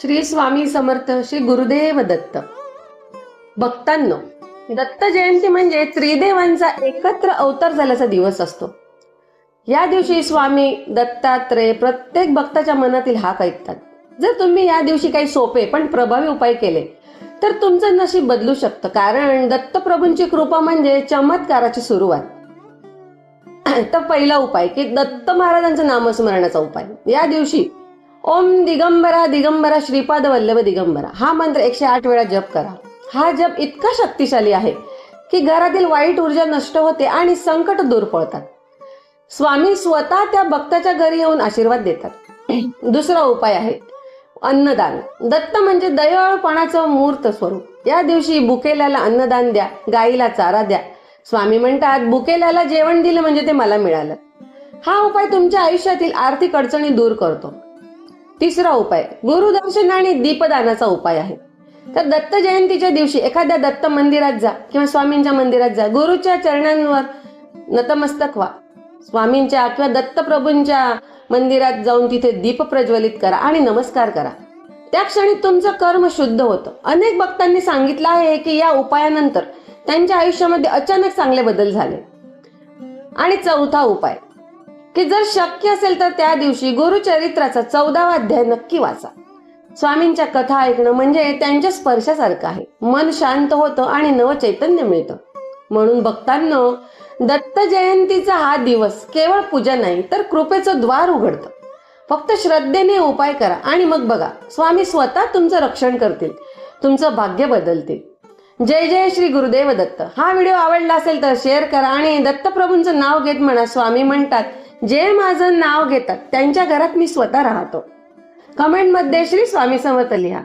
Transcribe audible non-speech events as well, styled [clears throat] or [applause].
श्री स्वामी समर्थ श्री गुरुदेव दत्त. भक्तांनो दत्त जयंती म्हणजे त्रिदेवांचा एकत्र अवतार झाल्याचा दिवस असतो. या दिवशी स्वामी दत्तात्रय प्रत्येक भक्ताच्या मनातील हाक ऐकतात. जर तुम्ही या दिवशी काही सोपे पण प्रभावी उपाय केले तर तुमचं नशीब बदलू शकतं. कारण दत्तप्रभूंची कृपा म्हणजे चमत्काराची सुरुवात. तर पहिला उपाय की दत्त महाराजांचं नामस्मरणाचा उपाय. या दिवशी ओम दिगंबरा दिगंबरा श्रीपाद वल्लभ दिगंबरा. हा मंत्र एकशे आठ वेळा जप करा. हा जप इतका शक्तिशाली आहे की घरातील वाईट ऊर्जा नष्ट होते आणि संकट दूर पळतात. स्वामी स्वतः त्या भक्ताच्या घरी येऊन आशीर्वाद देतात. [clears throat] दुसरा उपाय आहे अन्नदान. दत्त म्हणजे दयाळूपणाचं मूर्त स्वरूप. या दिवशी बुकेल्याला अन्नदान द्या गाईला चारा द्या. स्वामी म्हणतात बुकेल्याला जेवण दिलं म्हणजे ते मला मिळालं. हा उपाय तुमच्या आयुष्यातील आर्थिक अडचणी दूर करतो. तिसरा उपाय गुरुदर्शन आणि दीपदानाचा उपाय आहे. तर दत्त जयंतीच्या दिवशी एखाद्या दत्त मंदिरात जा किंवा स्वामींच्या मंदिरात जा. गुरुच्या चरणांवर नतमस्तक व्हा. स्वामींच्या किंवा दत्तप्रभूंच्या मंदिरात जाऊन तिथे दीप प्रज्वलित करा आणि नमस्कार करा. त्या क्षणी तुमचं कर्म शुद्ध होतं. अनेक भक्तांनी सांगितलं आहे की या उपायानंतर त्यांच्या आयुष्यामध्ये अचानक चांगले बदल झाले. आणि चौथा उपाय की जर शक्य असेल तर त्या दिवशी गुरुचरित्राचा चौदावा अध्याय नक्की वाचा. स्वामींच्या कथा ऐकणं म्हणजे त्यांच्या स्पर्शासारखं आहे. मन शांत होतं आणि नव चैतन्य मिळतं. म्हणून भक्तांनो दत्त जयंतीचा हा दिवस केवळ पूजा नाही तर कृपेचं द्वार उघडतं. फक्त श्रद्धेने उपाय करा आणि मग बघा स्वामी स्वतः तुमचं रक्षण करतील तुमचं भाग्य बदलतील. जय जय श्री गुरुदेव दत्त. हा व्हिडिओ आवडला असेल तर शेअर करा आणि दत्तप्रभूंचं नाव घेत म्हणा स्वामी म्हणतात जे माझं नाव घेतात त्यांच्या घरात मी स्वतः राहतो. कमेंटमध्ये श्री स्वामी समर्थ लिहा.